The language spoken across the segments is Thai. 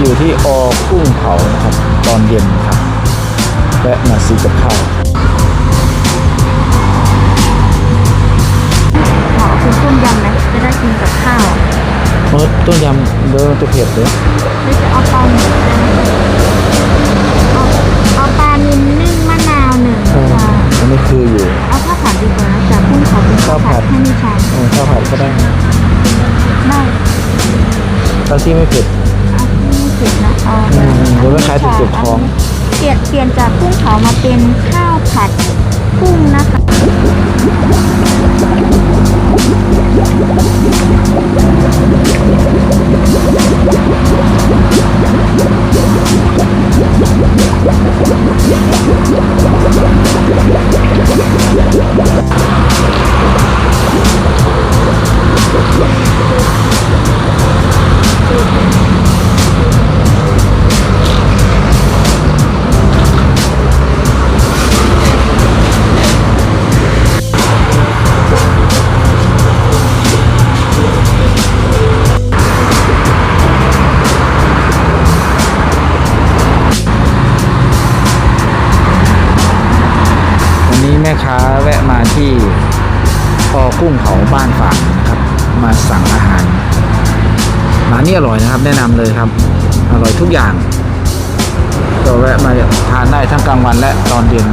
อยู่ที่อกุ้งเผานะครับ ตอนเย็นครับแวะมาซื้อกับข้าวขอเป็นต้มยำไหมจะได้กินกับข้าวเมื่อต้มยำเบอร์ตัวเผ็ดเลยหรือจะเอาปลาหมึกได้ไหมเอาเอาปลานิลนึ่งมะนาวหนึ่งค่ะอันนี้คืออยู่ เอาข้าวผัดดีกว่านะจากกุ้งเขาเป็นข้าวผัดให้นิชาเออข้าวผัดก็ได้ได้ตอนที่ไม่เผ็ด เอาที่ไม่เผ็ดนะเอาอืมเดี๋ยวไม่คล้ายถูกเจ็บท้อง เปลี่ยนเปลี่ยนจากกุ้งเผามาเป็นข้าวผัดกุ้งนะคะ นี้แม่ค้าแวะมาที่พอกุ้งเผาบ้านฝางนะครับ มาสั่งอาหารร้านนี้อร่อยนะครับ แนะนำเลยครับ อร่อยทุกอย่าง ก็แวะมาทานได้ทั้งกลางวันและตอนเย็น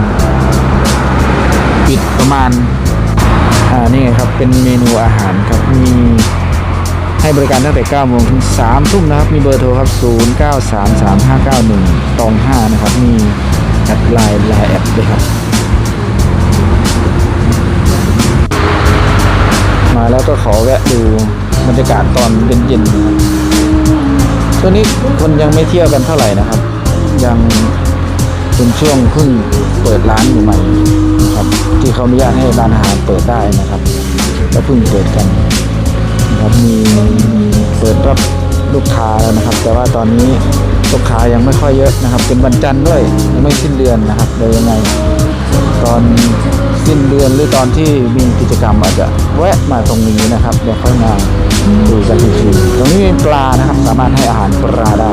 ปิดประมาณอ่านี่ไงครับเป็นเมนูอาหารครับมีให้บริการตั้งแต่9โมงถึง3ทุ่มนะครับ มีเบอร์โทรครับ 093359ตอง5นะครับ มีแอดไลน์ไลน์แอดด้วยครับ แล้วก็ขอแวะดูบรรยากาศตอนเย็นๆช่วงนี้คนยังไม่เที่ยวกันเท่าไหร่นะครับ ยังเป็นช่วงเพิ่งเปิดร้านอยู่ใหม่นะครับ ที่เขาอนุญาตให้ร้านอาหารเปิดได้นะครับแล้วเพิ่งเปิดกันนะครับมีเปิดรับลูกค้าแล้วนะครับ แต่ว่าตอนนี้ลูกค้ายังไม่ค่อยเยอะนะครับ เป็นวันจันทร์ด้วยยังไม่สิ้นเดือนนะครับเดี๋ยยังไง ตอน สิ้นเดือนหรือตอนที่มีกิจกรรมอาจจะแวะมาตรงนี้นะครับ เดี๋ยวค่อยมาดูกันอีกทีตรงนี้มีปลานะครับ สามารถให้อาหารปลาได้